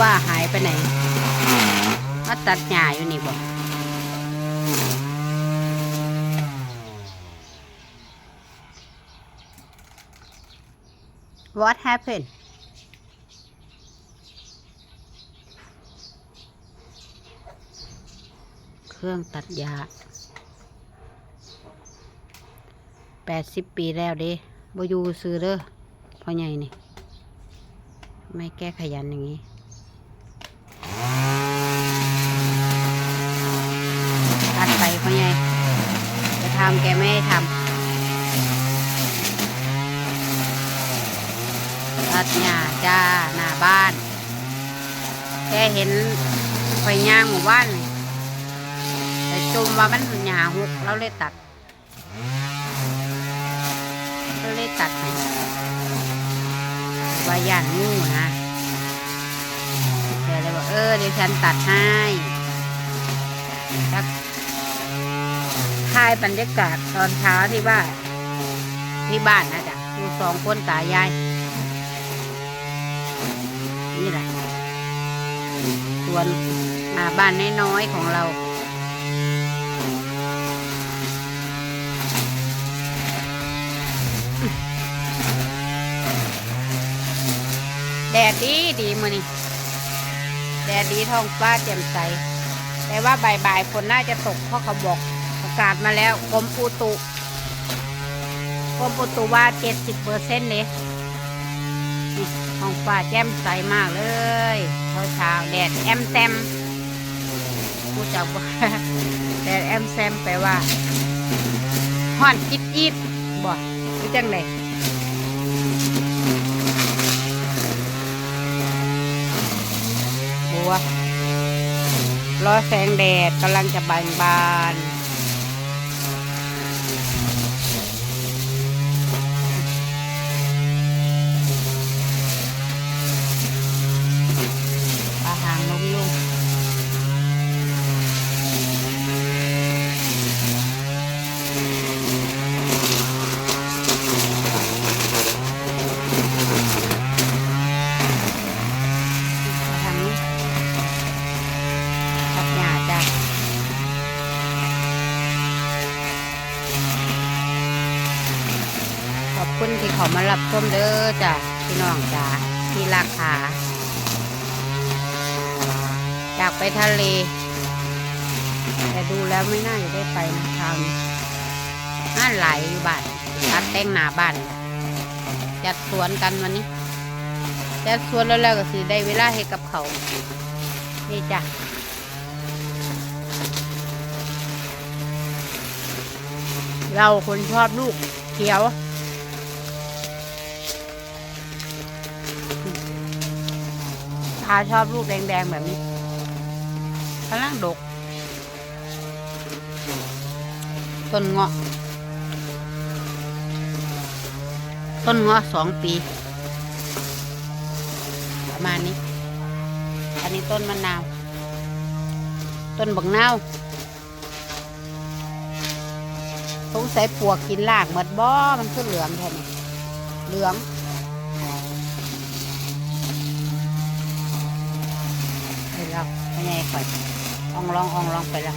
ว่าหายไปไหนมาตัดหญ้าอยู่นี่บอก What happened เครื่องตัดหญ้าแปดสิบปีแล้วเด้บอยู่ซื้อเด้อพ่อใหญ่นี่ ไม่แก้ขยันอย่างนี้ ตัดไปพ่อใหญ่จะ ทำแกไม่ให้ทำตัดหญ้าจ้าหน้าบ้าน แกเห็นไฟย่างหมู่บ้านแต่จุมว่ามันหญ้าหกเราเลยตัดเราเลยตัดให้ว่าย่านงูนะแกเลยบอกเออเดี๋ยวฉันตัดให้สัก ถ่ายบรรยากาศตอนเช้าที่บ้านที่บ้านนะจ๊ะอยู่สองคนตายาย นี่แหละสวนหน้าบ้านน้อยๆของเราแดดดีดีมือนี่แดดดีท้องฟ้าแจ่มใส แต่ว่าบ่ายๆฝนน่าจะตกเพราะเขาบอก กาศมาแล้วกรมอุตุกรมอุตุว่าเจ็ดสิบเปอร์เซ็นต์เนี่ยนี่ท้องฟ้าแจ่มใสมากเลยเช้าเช้าแดดแอมแซมผู้จักว่าแดดแอมแซมแปลว่าฮ้อนจิตจิตบ่หรือจังไดบัวรอแสงแดดกำลังจะบานบานปลาหางนกยุงปลาหางนก ทับหญ้าจ้ะขอบ คุณที่เขามารับชมเด้อจ้ะพี่น้องจ้ะที่ราคาอยากไปทะเล แต่ดูแล้วไม่น่าจะได้ไปนะคราวนี้น่าไหลอยู่บ้านตัดแต่งหน้าบ้านจัดสวนกันวันนี้จัดสวนแล้วแล้วก็สิได้เวลาให้กับเขานี่จ้ะเราคนชอบลูกเขียว ตาชอบลูกแดงๆแบบนี้กำลังดก ต้นเงาะ ต้นเงาะสองปี ประมาณนี้ อันนี้ต้นมะนาว ต้นบักนาวสงสัยปวกกินลากหมดบ่ มันคือเหลืองแค่นี้เหลือง ไปแล้ว ไม่ไงข่อยอองลองอองลองไปแล้ว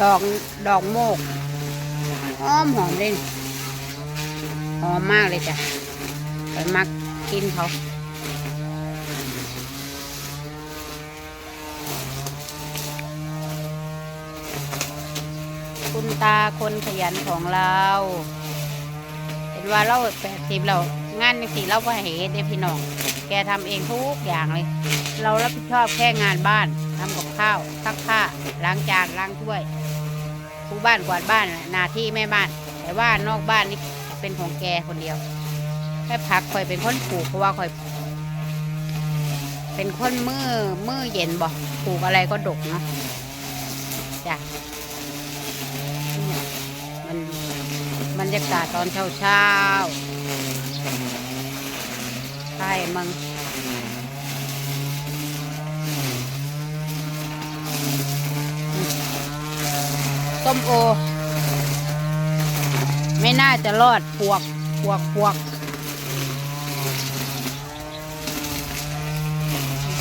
ดอกดอกโมกหอมหอมเลยหอมมากเลยจ้ะไปมักกินเขาคุณตาคนขยันของเรา เห็นว่าเราแปดสิบเรา งานในสีเราก็เห็นเนี่ยพี่น้อง กทำเองทุกอย่างเลย เรารับผิดชอบแค่งานบ้านทำกับข้าวซักผ้าล้างจานล้างถ้วยทูบ้านกวาดบ้านหน้าที่แม่บ้าน แต่ว่านอกบ้านนี่เป็นของแกคนเดียวแค่พักคอยเป็นคนปลูกเพราะว่าคอย เป็นคนมือมือเย็นบ่ปลูกอะไรก็ดกเนาะจ้ะมันบรรยากาศตอนเช้าเช้า ช่มึงต้มโอ ไม่น่าจะรอดพวกพวกพวก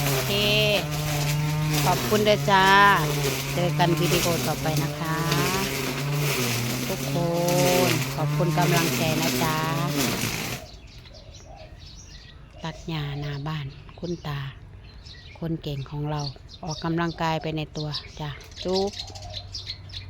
โอเค ขอบคุณเด้วจ้า เจอกันวิดีโอต่อไปนะคะ ทุกคน ขอบคุณกำลังใจนะจ๊ะ ตัดหญ้าหน้าบ้าน คุณตา คนเก่งของเรา ออกกำลังกายไปในตัวจ้ะจุ๊บ